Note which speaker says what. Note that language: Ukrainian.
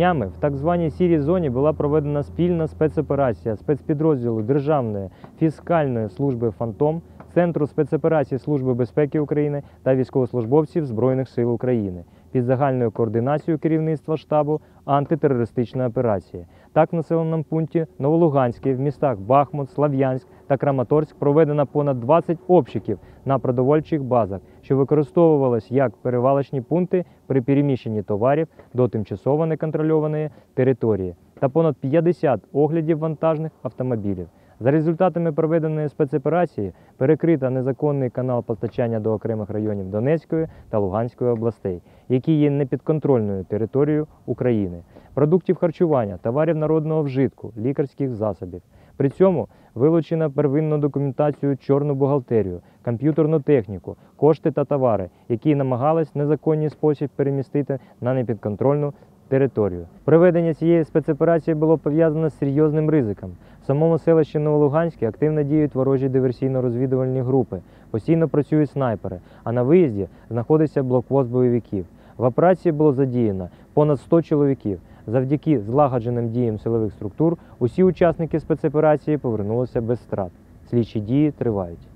Speaker 1: Днями в так званій сірій зоні була проведена спільна спецоперація спецпідрозділу Державної фіскальної служби Фантом, Центру спецоперацій Служби безпеки України та військовослужбовців Збройних сил України під загальною координацією керівництва штабу антитерористичної операції. Так, в населеному пункті Новолуганське в містах Бахмут, Слав'янськ та Краматорськ проведено понад 20 обшуків на продовольчих базах, що використовувалось як перевалочні пункти при переміщенні товарів до тимчасово неконтрольованої території та понад 50 оглядів вантажних автомобілів. За результатами проведеної спецоперації перекрита незаконний канал постачання до окремих районів Донецької та Луганської областей, які є непідконтрольною територією України, продуктів харчування, товарів народного вжитку, лікарських засобів. При цьому вилучено первинну документацію, чорну бухгалтерію, комп'ютерну техніку, кошти та товари, які намагались в незаконний спосіб перемістити на непідконтрольну територію. Проведення цієї спецоперації було пов'язано з серйозним ризиком. В самому селищі Новолуганське активно діють ворожі диверсійно-розвідувальні групи, постійно працюють снайпери, а на виїзді знаходиться блокпост бойовиків. В операції було задіяно понад 100 чоловіків. Завдяки злагодженим діям силових структур усі учасники спецоперації повернулися без страт. Слідчі дії тривають.